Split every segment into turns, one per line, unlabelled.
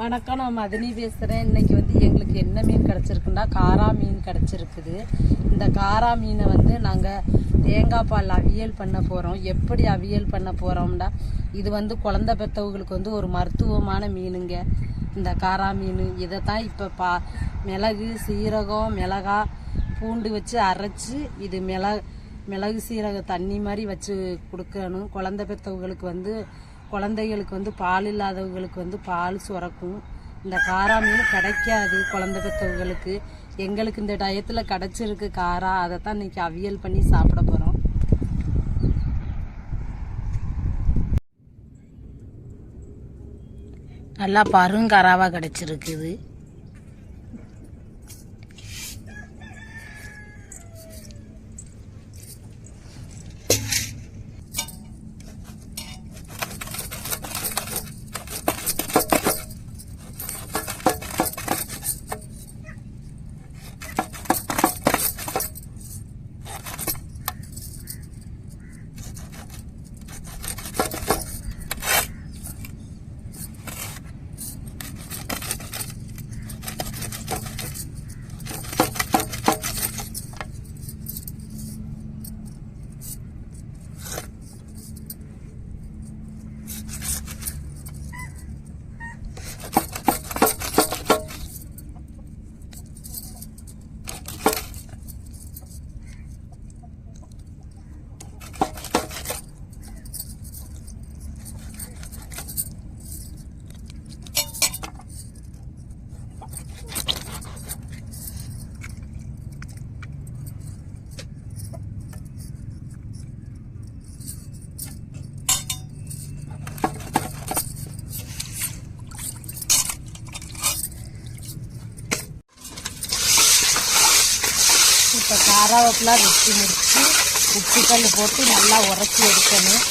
வணக்கம் நான் மதினி பேசுகிறேன் இன்னைக்கு வந்து எங்களுக்கு என்ன மீன் கிடச்சிருக்குன்னா காரா மீன் கிடச்சிருக்குது. இந்த காரா மீனை வந்து நாங்கள் தேங்காய் பால் அவியல் பண்ண போகிறோம் எப்படி அவியல் பண்ண போகிறோம்னா இது வந்து குழந்த பெற்றவங்களுக்கு வந்து ஒரு மருத்துவமான மீனுங்க. இந்த காரா மீன் இதை தான் இப்போ பா மிளகு சீரகம் மிளகா பூண்டு வச்சு அரைச்சி இது மிள மிளகு சீரக தண்ணி மாதிரி வச்சு கொடுக்கணும். குழந்த பெற்றவங்களுக்கு வந்து குழந்தைகளுக்கு வந்து பால் இல்லாதவங்களுக்கு வந்து பால் சுரக்கும். இந்த காரா மீன் கிடைக்காது குழந்தை பெற்றவங்களுக்கு. எங்களுக்கு இந்த டயத்தில் கிடச்சிருக்கு காரா. அதை தான் இன்னைக்கு அவியல் பண்ணி சாப்பிட போகிறோம் நல்லா பருங்கராவாக கிடச்சிருக்குது. இப்போ காராவப்பெலாம் வெட்டி முடிச்சு கல் போட்டு நல்லா உரைச்சி எடுக்கணும்.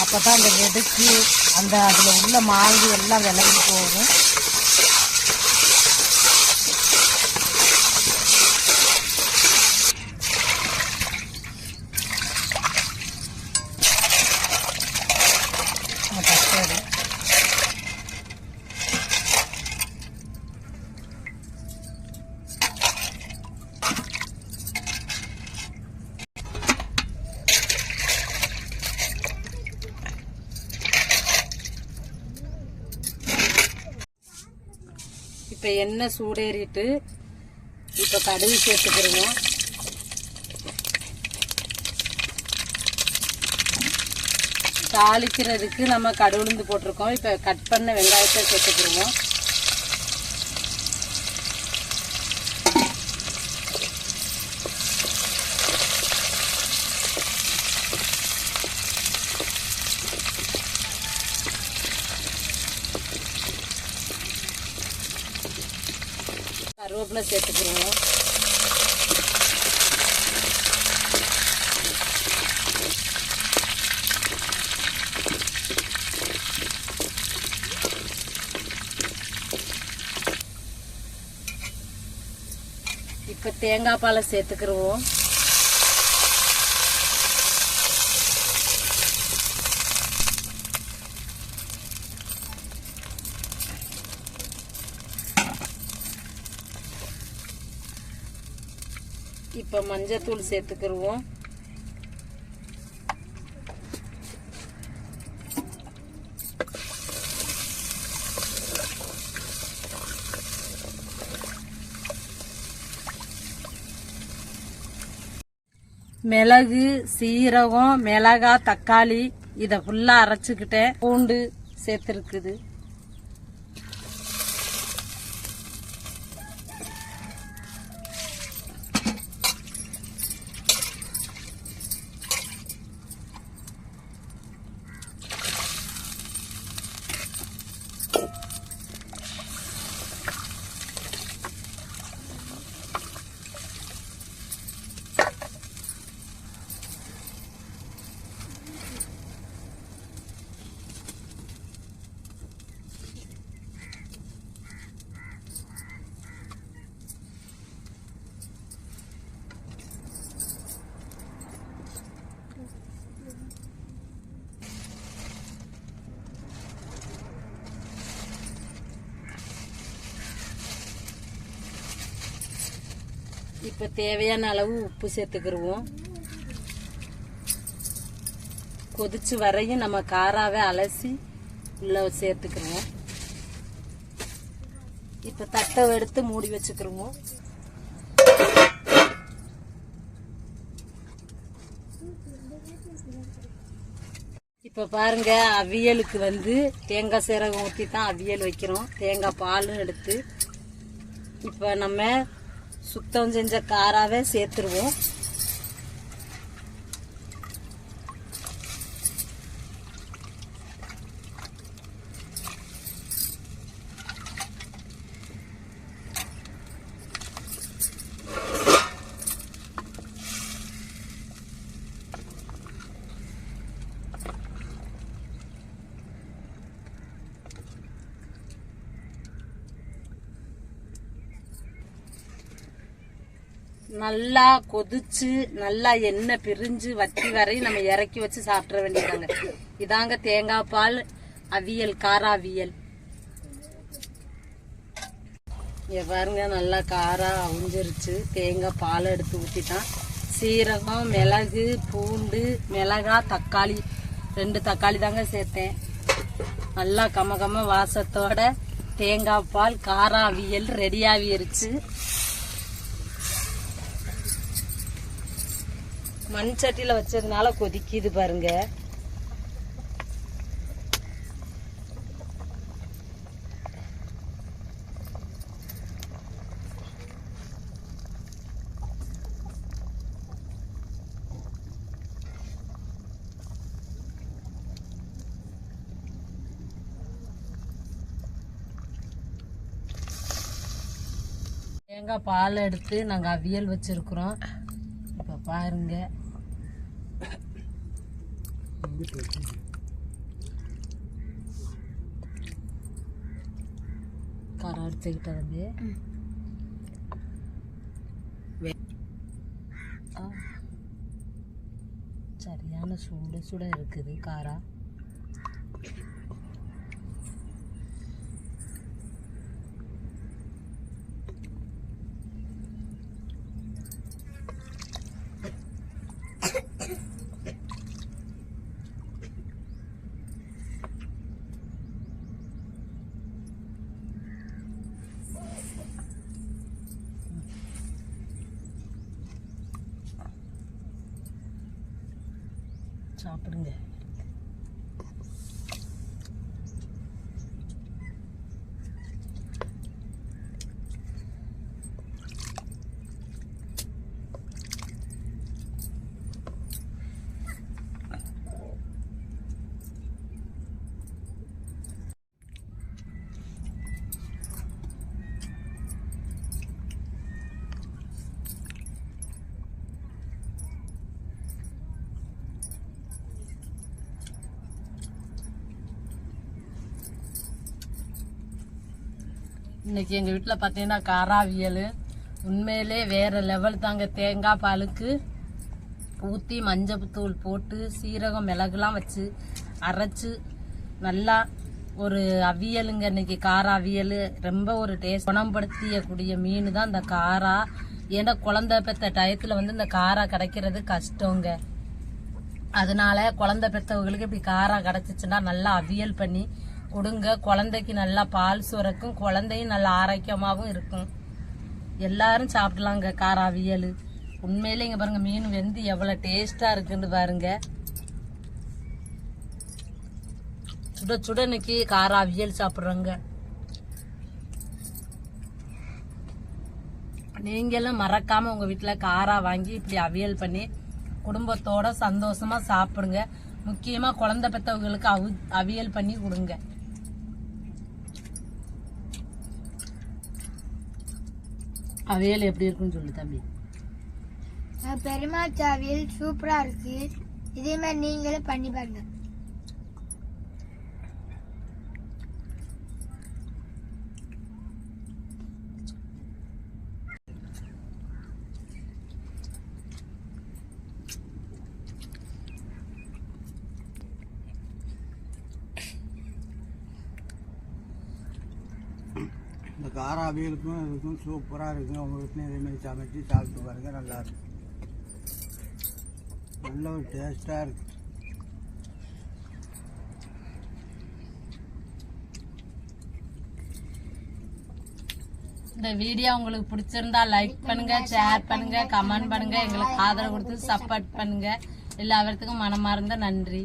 அப்போ தான் அந்த வெடுக்கு அந்த அதில் உள்ள மாங்கு எல்லாம் விலகி போகும் ஆ, தக்காளி இப்போ எண்ணெய் சூடேறிட்டு இப்போ கடுகு சேர்த்துக்கிறோம் தாளிக்கிறதுக்கு நம்ம கடுகுளுந்து போட்டிருக்கோம். இப்போ கட் பண்ண வெங்காயத்தை சேர்த்துக்கிறோம். கருவேப்பிலை சேர்த்துக்கிறோம் இப்போ தேங்காய் பாலை சேர்த்துக்கிருவோம். இப்போ மஞ்சத்தூள் சேர்த்துக்கிருவோம். மிளகு சீரகம் மிளகா தக்காளி இதை ஃபுல்லாக அரைச்சிக்கிட்டேன். பூண்டு சேர்த்துருக்குது. இப்போ தேவையான அளவு உப்பு சேர்த்துக்கிருவோம். கொதிச்சு வரையும் நம்ம காராவே அலசி உள்ள சேர்த்துக்கிருவோம். இப்போ தட்டை எடுத்து மூடி வச்சுக்கிருவோம். இப்போ பாருங்க அவியலுக்கு வந்து தேங்காய் சீரகம் ஊற்றி தான் அவியல் வைக்கிறோம். தேங்காய் பாலும் எடுத்து இப்போ நம்ம சுத்தம் செஞ்ச காராவே சேர்த்துருவோம். நல்லா கொதிச்சு நல்லா எண்ணெய் பிரிஞ்சு வத்தி வரையும் நம்ம இறக்கி வச்சு சாப்பிட வேண்டியதாங்க இதாங்க தேங்காய் பால் அவியல் காராவியல். பாருங்க நல்லா காரா அவிஞ்சிருச்சு. தேங்காய் பால் எடுத்து ஊற்றிட்டான் சீரகம் மிளகு பூண்டு மிளகா தக்காளி. ரெண்டு தக்காளி தாங்க சேர்த்தேன். நல்லா கம கம வாசத்தோட தேங்காய் பால் காராவியல் ரெடியாகிருச்சு. மண் சட்டியில வச்சதுனால கொதிக்குது பாருங்க. தேங்காய் பால் எடுத்து நாங்கள் அவியல் வச்சிருக்கிறோம். இப்போ பாருங்க. காரம் எடுத்துக்கிட்ட வந்து ஆ. சரியான சூடு சுட இருக்குது காரா சாப்பிடுங்க. இன்னைக்கு எங்கள் வீட்டில் பார்த்தீங்கன்னா காராவியல். உண்மையிலே வேறு லெவல் தாங்க. தேங்காய் பாலுக்கு ஊற்றி மஞ்சள் போட்டு சீரகம் மிளகுலாம் வச்சு அரைச்சி நல்லா ஒரு அவியலுங்க இன்னைக்கு. காரா அவியல் ரொம்ப ஒரு டேஸ்ட் குணப்படுத்தியக்கூடிய மீன் தான் இந்த காரா. ஏன்னா குழந்தை பெத்த டயத்தில் வந்து இந்த காரா கிடைக்கிறது கஷ்டங்க. அதனால குழந்தை பெற்றவங்களுக்கு இப்படி காரா கிடச்சிச்சுன்னா நல்லா அவியல் பண்ணி கொடுங்க. குழந்தைக்கு நல்லா பால் சுரக்கும். குழந்தையும் நல்லா ஆரோக்கியமாகவும் இருக்கும். எல்லாரும் சாப்பிடலாங்க. காராவியல் உண்மையிலே இங்கே பாருங்க மீன் வெந்து எவ்வளோ டேஸ்ட்டாக இருக்குன்னு பாருங்க. சுட சுட இன்னைக்கு காரா அவியல் சாப்பிட்றோங்க. நீங்களும் மறக்காமல் உங்கள் வீட்டில் காரா வாங்கி இப்படி அவியல் பண்ணி குடும்பத்தோட சந்தோஷமா சாப்பிடுங்க. முக்கியமாக குழந்தை பெற்றவங்களுக்கு அவு அவியல் பண்ணி கொடுங்க. அவையல் எப்படி இருக்குன்னு சொல்லு தம்பி.
பெருமாச்சாவியல் சூப்பராக இருக்குது இருக்கு. இதே மாதிரி நீங்களும் பண்ணி பாருங்க.
இந்த இருக்கும் அவியலுக்கும் இதுக்கும் சூப்பராக இருக்குங்க உங்கள் வீட்டில் இதேமாதிரி சமைச்சு சாப்பிட்டு பாருங்கள் நல்லா இருக்கும். நல்ல ஒரு டேஸ்ட்டாக இருக்கு.
இந்த வீடியோ உங்களுக்கு பிடிச்சிருந்தா லைக் பண்ணுங்க ஷேர் பண்ணுங்க கமெண்ட் பண்ணுங்க எங்களுக்கு ஆதரவு கொடுத்து சப்போர்ட் பண்ணுங்க. எல்லாத்துக்கும் மனமார்ந்த நன்றி.